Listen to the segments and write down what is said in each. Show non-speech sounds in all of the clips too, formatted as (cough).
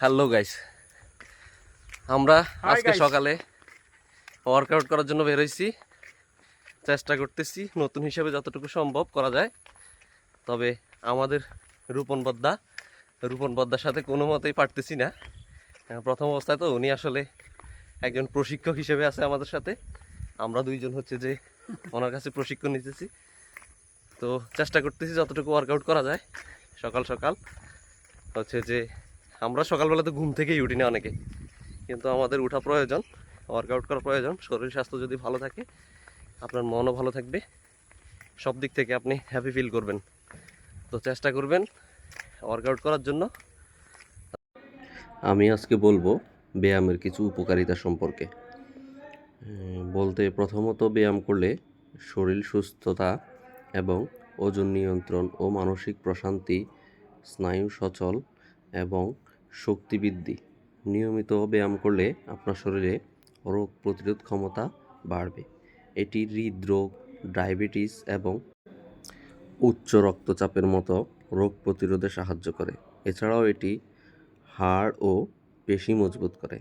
Hello guys আমরা আজকে সকালে ওয়ার্কআউট করার জন্য বেরোইছি চেষ্টা করতেছি নতুন হিসাবে যতটুকু সম্ভব করা যায়। তবে আমাদের রূপন বদ্দা রূপন বদ্দার সাথে কোনো মতেই পারতেছি না। প্রথম অবস্থায় তো উনি আসলে একজন প্রশিক্ষক হিসেবে আছে আমাদের সাথে। আমরা দুইজন হচ্ছে যে ওনার কাছে প্রশিক্ষণ নিতেছি। তো চেষ্টা করতেছি যতটুকু ওয়ার্কআউট করা যায় সকাল সকাল। হচ্ছে যে আমরা সকালবেলা তো ঘুম থেকেই উঠি না অনেকে। কিন্তু আমাদের উঠা প্রয়োজন ওয়ার্কআউট করা প্রয়োজন, শরীর স্বাস্থ্য যদি ভালো থাকে, আপনার মনও ভালো থাকবে, সব দিক থেকে আপনি হ্যাপি ফিল করবেন। তো চেষ্টা করবেন ওয়ার্কআউট করার জন্য। আমি আজকে বলব ব্যায়ামের কিছু উপকারিতা সম্পর্কে। বলতে প্রথমত ব্যায়াম করলে শরীর সুস্থতা এবং ওজন নিয়ন্ত্রণ ও মানসিক প্রশান্তি, স্নায়ু সচল এবং শক্তি বৃদ্ধি নিয়মিত ব্যায়াম করলে আপনার শরীরে রোগ প্রতিরোধ ক্ষমতা বাড়বে। এটি হৃদরোগ, ডায়াবেটিস এবং উচ্চ রক্তচাপের মতো রোগ প্রতিরোধে সাহায্য করে। এছাড়াও এটি হাড় ও পেশি মজবুত করে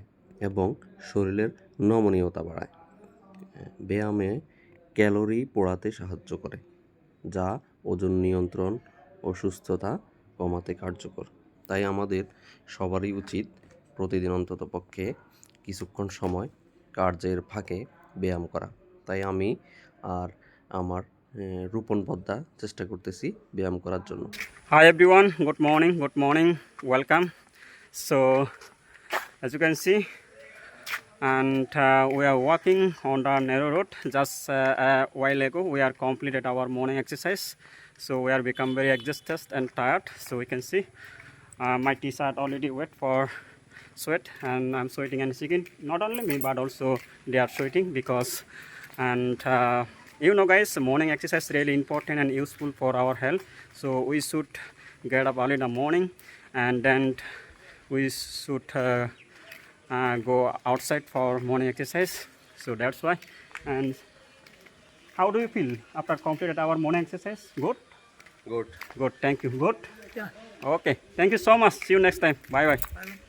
এবং শরীরের নমনীয়তা বাড়ায়। ব্যায়ামে ক্যালোরি পোড়াতে সাহায্য করে, যা ওজন নিয়ন্ত্রণ ও সুস্থতা কমাতে কার্যকর। তাই আমাদের সবারই উচিত প্রতিদিন অন্তত পক্ষে কিছুক্ষণ সময় কার্যের ফাঁকে ব্যায়াম করা। তাই আমি আর আমার রূপন পদ্মা চেষ্টা করতেছি ব্যায়াম করার জন্য। Hi everyone good morning good morning welcome so as you can see and we are walking on the narrow road just while ago we are completed our morning exercise so we are become very exhausted and tired so we can see uh, my t-shirt already wet for (laughs) sweat, and I'm sweating and shaking. Not only me, but also they are sweating because, and uh, you know, guys, morning exercise is really important and useful for our health. So we should get up early in the morning, and then we should uh, uh, go outside for morning exercise. So that's why. And how do you feel after completed our morning exercise? Good. good Good. Thank you. Good. Okay. Thank you so much. See you next time. Bye bye.